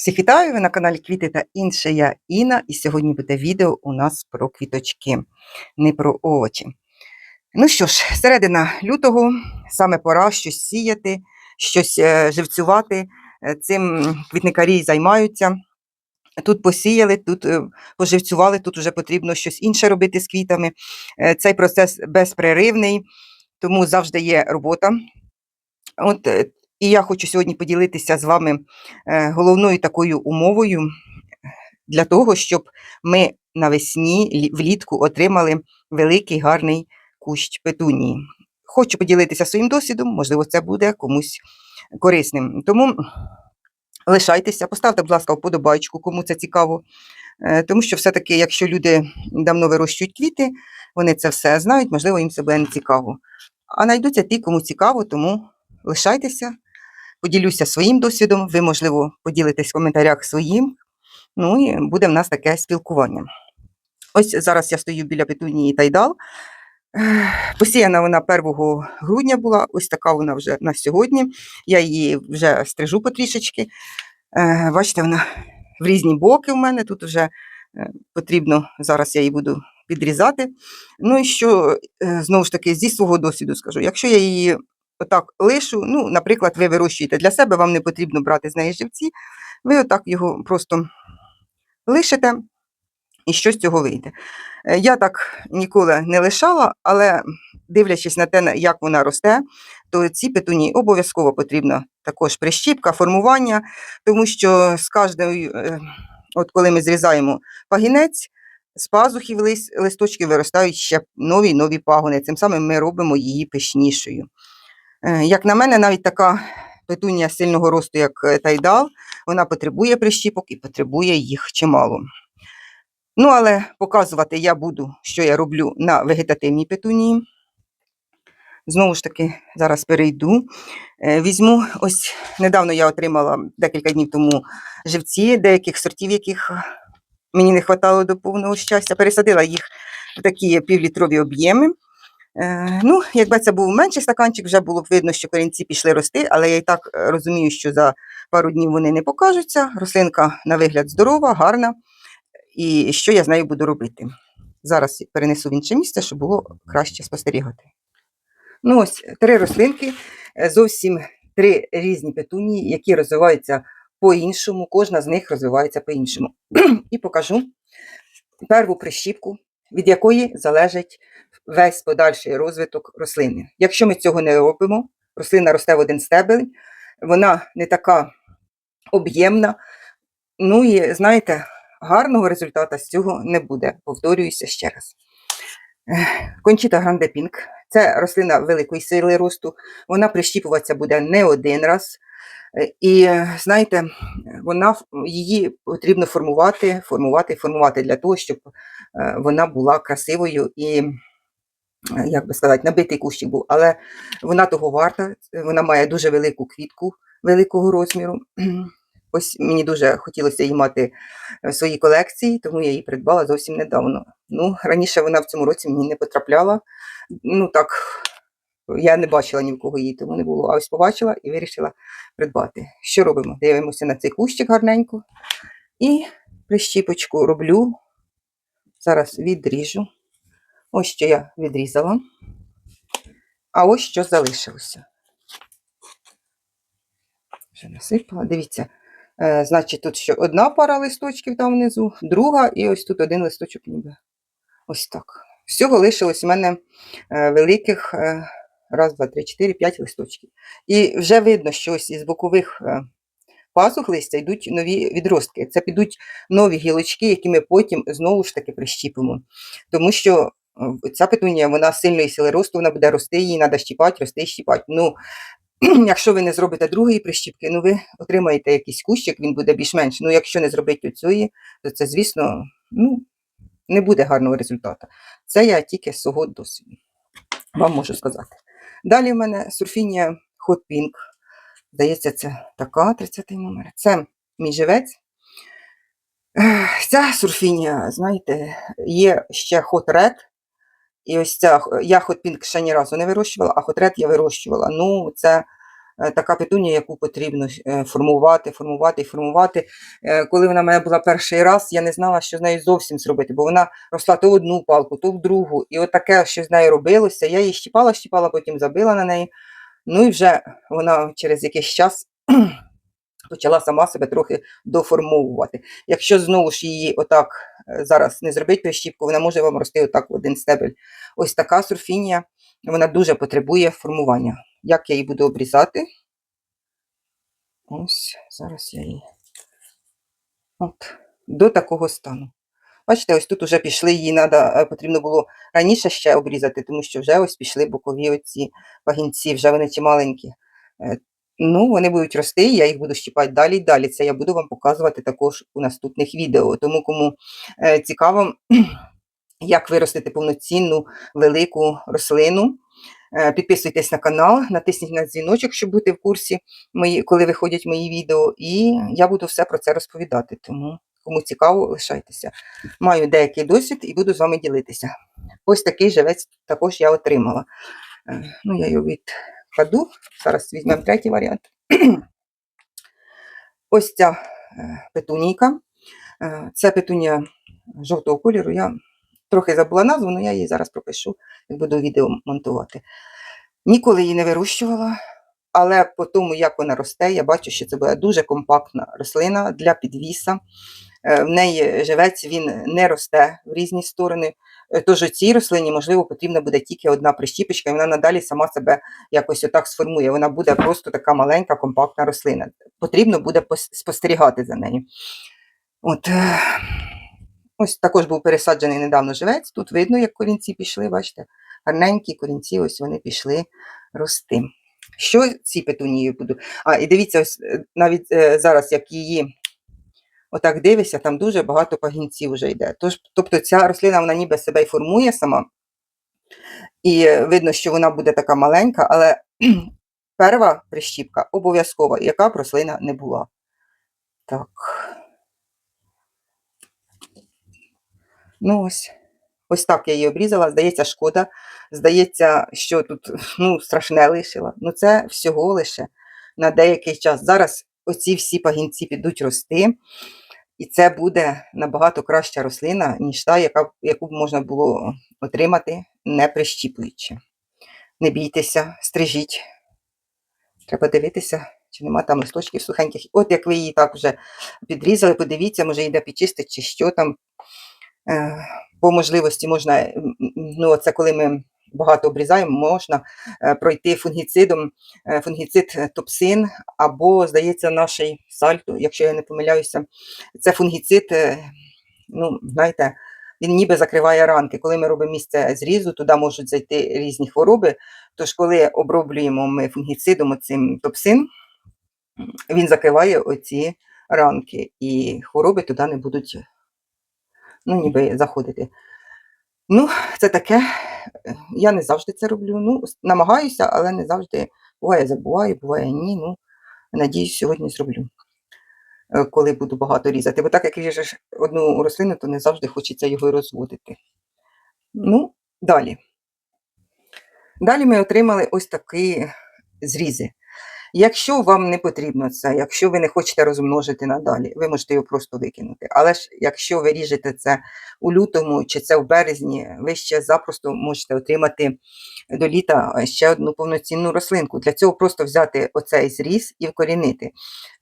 Всіх вітаю! Ви на каналі Квіти та інше. Я Інна, і сьогодні буде відео у нас про квіточки, не про овочі. Ну що ж, середина лютого, саме пора щось сіяти, щось е, живцювати. Е, Цим квітникарі займаються. Тут посіяли, тут е, поживцювали, тут вже потрібно щось інше робити з квітами. Цей процес безпреривний, тому завжди є робота. От, і я хочу сьогодні поділитися з вами е, головною такою умовою для того, щоб ми навесні влітку отримали великий гарний кущ петунії. Хочу поділитися своїм досвідом, можливо, це буде комусь корисним. Тому лишайтеся, поставте, будь ласка, вподобайку, кому це цікаво. Е, Тому що все-таки, якщо люди давно вирощують квіти, вони це все знають, можливо, їм це буде не цікаво. А знайдуться ті, кому цікаво, тому лишайтеся, поділюся своїм досвідом. Ви, можливо, поділитесь в коментарях своїм. Ну і буде в нас таке спілкування. Ось зараз я стою біля петунії Тайдал. Посіяна вона 1 грудня була, ось така вона вже на сьогодні. Я її вже стрижу потрішечки. Бачите, вона в різні боки в мене. Тут вже е, потрібно, зараз я її буду підрізати. Ну і що, е, знову ж таки, зі свого досвіду скажу, якщо я її отак лишу, ну, наприклад, ви вирощуєте для себе, вам не потрібно брати з неї живці, ви отак його просто лишите, і що з цього вийде. Е, Я так ніколи не лишала, але дивлячись на те, як вона росте, то ці петунії обов'язково потрібна також прищіпка, формування, тому що з кожною, е, от коли ми зрізаємо пагінець, з пазухів лис- листочки виростають ще нові нові пагони. Цим самим ми робимо її пишнішою. Е, Як на мене, навіть така петунія сильного росту, як е, тайдал, вона потребує прищіпок і потребує їх чимало. Ну, але показувати я буду, що я роблю на вегетативній петунії. Знову ж таки, зараз перейду. Е, Візьму, ось недавно я отримала декілька днів тому живці деяких сортів, яких мені не вистачало до повного щастя. Пересадила їх в такі півлітрові об'єми. Е, Ну, якби це був менший стаканчик, вже було б видно, що корінці пішли рости, але я і так е, розумію, що за пару днів вони не покажуться. Рослинка на вигляд здорова, гарна. І що я з нею буду робити? Зараз перенесу в інше місце, щоб було краще спостерігати. Ну, ось три рослинки, е, зовсім три різні петунії, які розвиваються по-іншому, кожна з них розвивається по-іншому. І покажу перву прищіпку, від якої залежить весь подальший розвиток рослини. Якщо ми цього не робимо, рослина росте в один стебель, вона не така об'ємна. Ну і знаєте, гарного результату з цього не буде. Повторююся ще раз. Кончіта Гранде Пінк це рослина великої сили росту. Вона прищіпуватися буде не один раз. І знаєте, вона її потрібно формувати, формувати, формувати для того, щоб е, вона була красивою і, як би сказати, набитий кущик був. Але вона того варта, вона має дуже велику квітку великого розміру. Ось мені дуже хотілося її мати в своїй колекції, тому я її придбала зовсім недавно. Ну, раніше вона в цьому році мені не потрапляла. Ну так, я не бачила ні в кого її, тому не було. А ось побачила і вирішила придбати. Що робимо? Дивимося на цей кущик гарненько. І прищіпочку роблю. Зараз відріжу. Ось що я відрізала. А ось що залишилося. Вже насипала. Дивіться. Е, значить, тут ще одна пара листочків там внизу, друга, і ось тут один листочок ніби. Ось так. Всього лишилось у мене е, великих е, раз, два, три, чотири, п'ять листочків. І вже видно, що ось із бокових пазух листя йдуть нові відростки. Це підуть нові гілочки, які ми потім знову ж таки прищіпимо. Тому що ця петунія, вона сильної сили росту, вона буде рости, її треба щіпати, рости, щіпати. Ну, якщо ви не зробите другої прищіпки, ну ви отримаєте якийсь кущик, він буде більш-менш. Ну, якщо не зробити цієї, то це, звісно, ну, не буде гарного результату. Це я тільки з свого досвіду вам можу сказати. Далі в мене сурфінія Hot Pink. Здається, це така 30 номер. Це мій живець. Ця сурфінія, знаєте, є ще Hot Red. І ось ця, я Pink ще ні разу не вирощувала, а Red я вирощувала. Ну, це е, така петунія, яку потрібно е, формувати, формувати і формувати. Е, Коли вона в мене була перший раз, я не знала, що з нею зовсім зробити, бо вона росла то в одну палку, то в другу. І от таке, що з нею робилося. Я її щіпала, щіпала, потім забила на неї. Ну і вже вона через якийсь час почала сама себе трохи доформовувати. Якщо знову ж її отак е, зараз не зробити прищіпку, вона може вам рости отак в один стебель. Ось така сурфінія, вона дуже потребує формування. Як я її буду обрізати? Ось, зараз я її. От, до такого стану. Бачите, ось тут вже пішли, її надо, потрібно було раніше ще обрізати, тому що вже ось пішли бокові оці пагінці, вже вони чималенькі. Е, Ну, вони будуть рости, я їх буду щіпати далі і далі. Це я буду вам показувати також у наступних відео. Тому кому е, цікаво, як виростити повноцінну велику рослину. Е, Підписуйтесь на канал, натисніть на дзвіночок, щоб бути в курсі, мої, коли виходять мої відео, і я буду все про це розповідати. Тому, кому цікаво, лишайтеся. Маю деякий досвід і буду з вами ділитися. Ось такий живець також я отримала. Е, Ну, я його відкладу. Зараз візьмемо третій варіант. Ось ця е, петунійка. Е, Це петунія жовтого кольору. Я трохи забула назву, але я її зараз пропишу, як буду відео монтувати. Ніколи її не вирощувала, але по тому, як вона росте, я бачу, що це буде дуже компактна рослина для підвіса. Е, В неї живець він не росте в різні сторони. Е, Тож у цій рослині, можливо, потрібна буде тільки одна прищіпочка, і вона надалі сама себе якось отак сформує. Вона буде просто така маленька, компактна рослина. Потрібно буде спостерігати за нею. От, е, ось також був пересаджений недавно живець. Тут видно, як корінці пішли, бачите, гарненькі корінці, ось вони пішли рости. Що ці петунії буду? А, і дивіться, ось е, навіть е, зараз, як її отак дивишся, там дуже багато пагінців вже йде. Тож, тобто ця рослина вона ніби себе й формує сама. І е, видно, що вона буде така маленька, але перша прищіпка обов'язкова, яка б рослина не була. Так. Ну ось. Ось так я її обрізала. Здається, шкода. Здається, що тут ну, страшне лишила. Ну, це всього лише на деякий час. Зараз оці всі пагінці підуть рости, і це буде набагато краща рослина, ніж та, яка, яку б можна було отримати, не прищіпуючи. Не бійтеся, стрижіть. Треба дивитися, чи нема там листочків сухеньких. От як ви її так вже підрізали, подивіться, може йде підчистити, чи що там. Е, По можливості можна, м, ну це коли ми багато обрізаємо, можна е, пройти фунгіцидом, е, фунгіцид е, топсин, або, здається, наш сальто, якщо я не помиляюся, це фунгіцид, е, ну, знаєте, він ніби закриває ранки. Коли ми робимо місце зрізу, туди можуть зайти різні хвороби. Тож, коли оброблюємо ми фунгіцидом оцим топсин, він закриває оці ранки, і хвороби туди не будуть ну, ніби заходити. Ну, це таке. Я не завжди це роблю. Ну, намагаюся, але не завжди. Буває, забуваю, буває ні. Ну, надіюсь, сьогодні зроблю, е, коли буду багато різати. Бо так як ріжеш одну рослину, то не завжди хочеться його розводити. Ну, далі. Далі ми отримали ось такі зрізи. Якщо вам не потрібно це, якщо ви не хочете розмножити надалі, ви можете його просто викинути. Але ж якщо ви ріжете це у лютому чи це в березні, ви ще запросто можете отримати до літа е, ще одну повноцінну рослинку. Для цього просто взяти оцей зріз і вкорінити.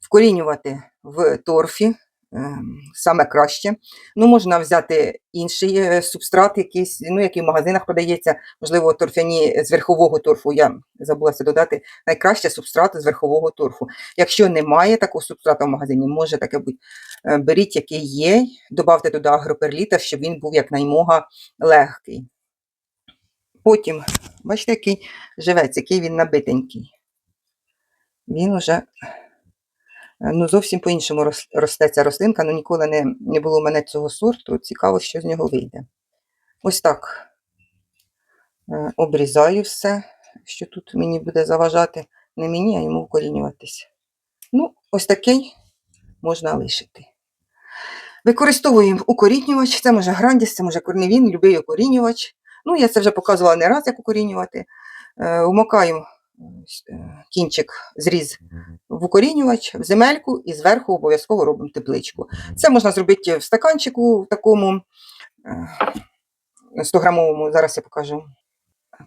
Вкорінювати в торфі. Ем, Саме краще. Ну, можна взяти інший е, субстрат, якийсь, ну, який в магазинах продається, можливо, торфяні з верхового торфу. Я забулася додати найкраще субстрат з верхового торфу. Якщо немає такого субстрату в магазині, може таке бути. Е, Беріть, який є, додавте туди агроперліта, щоб він був якнаймога легкий. Потім, бачите, який живець, який він набитенький. Він уже е, ну, зовсім по-іншому росте ця рослинка, ну ніколи не, не було в мене цього сорту. Цікаво, що з нього вийде. Ось так е, обрізаю все, що тут мені буде заважати. Не мені, а йому вкорінюватися. Ну, ось такий можна лишити. Використовуємо укорінювач, це може грандіс, це може корневін, любий укорінювач. Ну, я це вже показувала не раз, як укорінювати. Е, Вмокаю е, кінчик зріз в укорінювач, в земельку і зверху обов'язково робимо тепличку. Це можна зробити в стаканчику в такому е, 100-грамовому, зараз я покажу.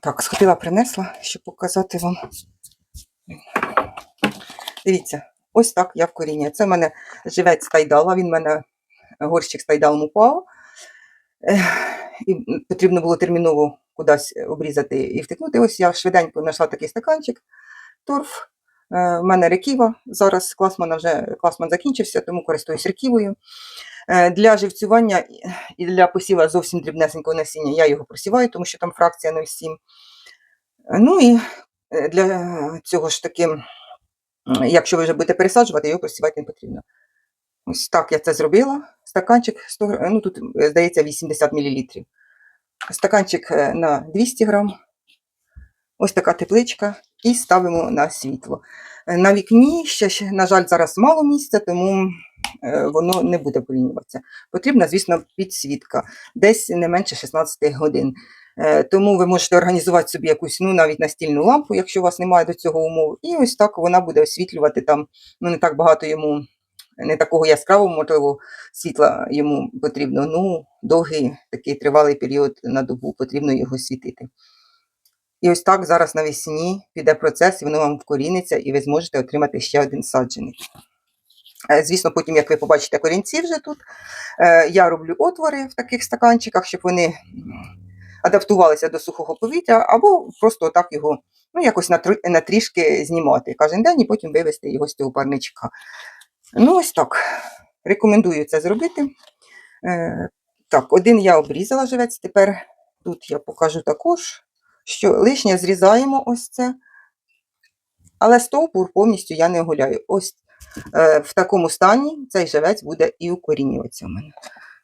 Так, схотила, принесла, щоб показати вам. Дивіться, ось так я вкорінюю. Це в мене живець тайдала, він в мене горщик з тайдалом упав. І потрібно було терміново кудись обрізати і втикнути. Ось я швиденько знайшла такий стаканчик, торф. Е, В мене реківа. Зараз класмана вже класман закінчився, тому користуюсь реківою. Е, Для живцювання і- для посіва зовсім дрібнесенького насіння я його просіваю, тому що там фракція 0,7. Е, Ну і е, для цього ж таки, якщо ви вже будете пересаджувати, його просівати не потрібно. Ось так я це зробила. Стаканчик 100, гра- ну тут, е, здається, 80 мл. Стаканчик е, на 200 грам. Ось така тепличка. І ставимо на світло. Е, На вікні ще, на жаль, зараз мало місця, тому воно не буде порівнюватися. Потрібна, звісно, підсвітка, десь не менше 16 годин. Тому ви можете організувати собі якусь ну, навіть настільну лампу, якщо у вас немає до цього умов. І ось так вона буде освітлювати там, ну не так багато йому, не такого яскравого, можливо, світла йому потрібно. Ну, довгий такий тривалий період на добу потрібно його світити. І ось так зараз навесні піде процес, і воно вам вкоріниться, і ви зможете отримати ще один саджений. Е, Звісно, потім, як ви побачите корінці вже тут, е, я роблю отвори в таких стаканчиках, щоб вони адаптувалися до сухого повітря, або просто отак його ну, якось на, трішки знімати кожен день і потім вивести його з цього парничка. Ну, ось так. Рекомендую це зробити. Е, Так, один я обрізала живець, тепер тут я покажу також, що лишнє зрізаємо ось це. Але стовбур повністю я не гуляю. Ось е, в такому стані цей живець буде і укорінюватися в мене.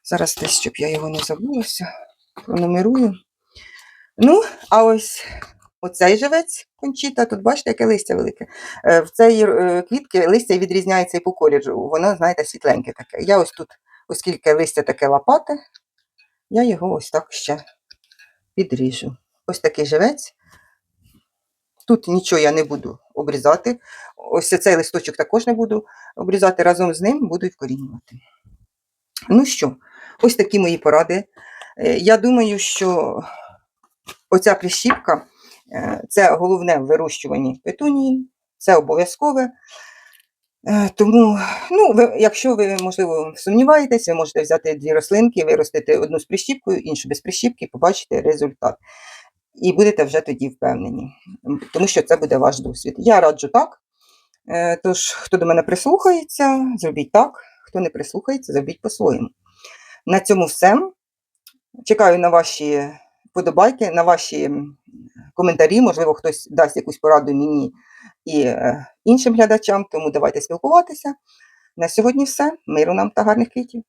Зараз десь, щоб я його не забулася, пронумерую. Ну, а ось оцей живець кончіта, тут бачите, яке листя велике. Е, в цієї е, квітки листя відрізняється і по кольору. Воно, знаєте, світленьке таке. Я ось тут, оскільки листя таке лопате, я його ось так ще підріжу. Ось такий живець. Тут нічого я не буду обрізати. Ось цей листочок також не буду обрізати. Разом з ним буду вкорінювати. Ну що, ось такі мої поради. Е, Я думаю, що оця прищіпка це головне в вирощуванні петунії, це обов'язкове. Е, Тому, ну, ви, якщо ви, можливо, сумніваєтесь, ви можете взяти дві рослинки, виростити одну з прищіпкою, іншу без прищіпки, побачите результат. І будете вже тоді впевнені, тому що це буде ваш досвід. Я раджу так. Е, Тож, хто до мене прислухається, зробіть так, хто не прислухається, зробіть по-своєму. На цьому все. Чекаю на ваші подобайки, на ваші коментарі. Можливо, хтось дасть якусь пораду мені і е, іншим глядачам, тому давайте спілкуватися. На сьогодні все. Миру нам та гарних квітів.